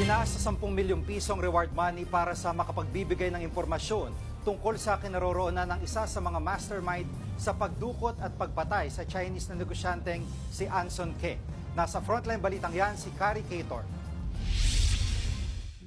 Tinaas sa 10 milyong pisong reward money para sa makapagbibigay ng impormasyon tungkol sa kinaroroonan ng isa sa mga mastermind sa pagdukot at pagpatay sa Chinese na negosyanteng si Anson Ke. Nasa frontline balitang yan si Kari Cator.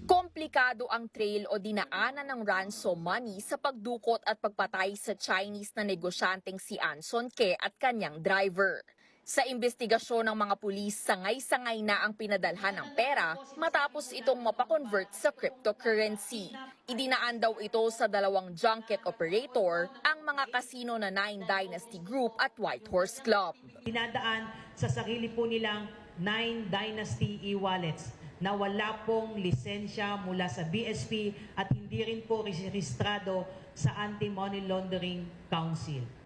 Komplikado ang trail o dinaanan ng ransom money sa pagdukot at pagpatay sa Chinese na negosyanteng si Anson Ke at kanyang driver. Sa investigasyon ng mga pulis, sangay-sangay na ang pinadalhan ng pera matapos itong mapakonvert sa cryptocurrency. Idinaan daw ito sa dalawang junket operator, ang mga kasino na Nine Dynasty Group at White Horse Club. dinadaan sa sarili po nilang Nine Dynasty e-wallets na wala pong lisensya mula sa BSP at hindi rin po rehistrado sa Anti-Money Laundering Council.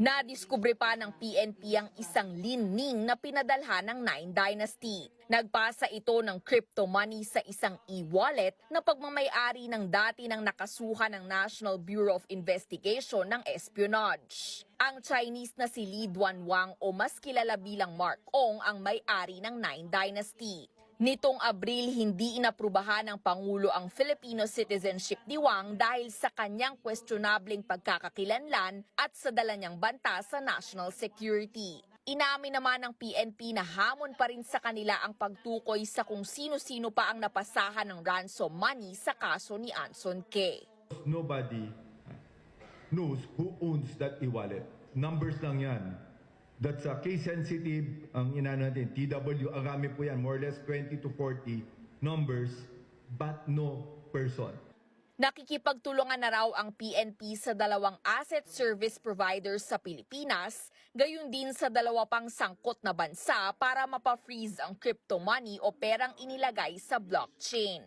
Nadiskubre pa ng PNP ang isang linning na pinadalhan ng Nine Dynasty. Nagpasa ito ng crypto money sa isang e-wallet na pagmamayari ng dati ng nakasuhan ng National Bureau of Investigation ng espionage. Ang Chinese na si Li Duanwang o mas kilala bilang Mark Ong ang may-ari ng Nine Dynasty. Nitong Abril, hindi inaprubahan ng Pangulo ang Filipino citizenship ni Wang dahil sa kanyang questionableng pagkakakilanlan at sa dala niyang banta sa national security. Inamin naman ng PNP na hamon pa rin sa kanila ang pagtukoy sa kung sino-sino pa ang napasahan ng ransom money sa kaso ni Anson Ke. nobody knows who owns that e-wallet. Numbers lang yan. That's a case sensitive, ang inano natin, TW, arami po yan, more or less 20 to 40 numbers, but no person. Nakikipagtulungan na raw ang PNP sa dalawang asset service providers sa Pilipinas, gayon din sa dalawa pang sangkot na bansa para mapa-freeze ang crypto money o perang inilagay sa blockchain.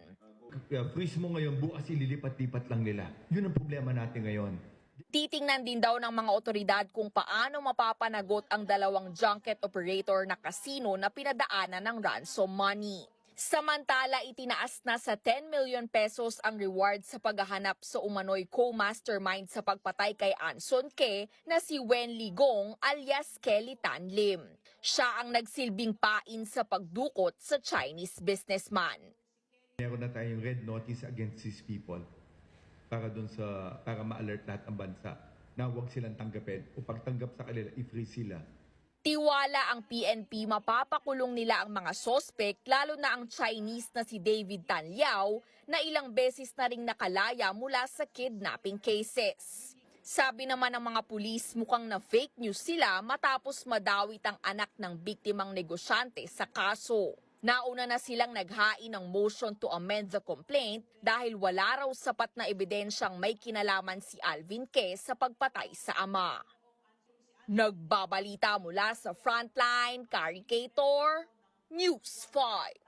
Uh, freeze mo ngayon, bukas ililipat-lipat lang nila. Yun ang problema natin ngayon. Titingnan din daw ng mga otoridad kung paano mapapanagot ang dalawang junket operator na kasino na pinadaanan ng ransom money. Samantala, itinaas na sa 10 million pesos ang reward sa paghahanap sa umano'y co-mastermind sa pagpatay kay Anson Ke na si Wen Ligong alias Kelly Tan Lim. Siya ang nagsilbing pain sa pagdukot sa Chinese businessman. Meron na tayong red notice against these people para dun sa para ma-alert lahat ng bansa na huwag silang tanggapin o pagtanggap sa kanila, i-free sila. Tiwala ang PNP mapapakulong nila ang mga sospek lalo na ang Chinese na si David Tan Liao na ilang beses na ring nakalaya mula sa kidnapping cases. Sabi naman ng mga pulis mukhang na fake news sila matapos madawit ang anak ng biktimang negosyante sa kaso. Nauna na silang naghain ng motion to amend the complaint dahil wala raw sapat na ebidensyang may kinalaman si Alvin Ke sa pagpatay sa ama. Nagbabalita mula sa Frontline, Caricator, News 5.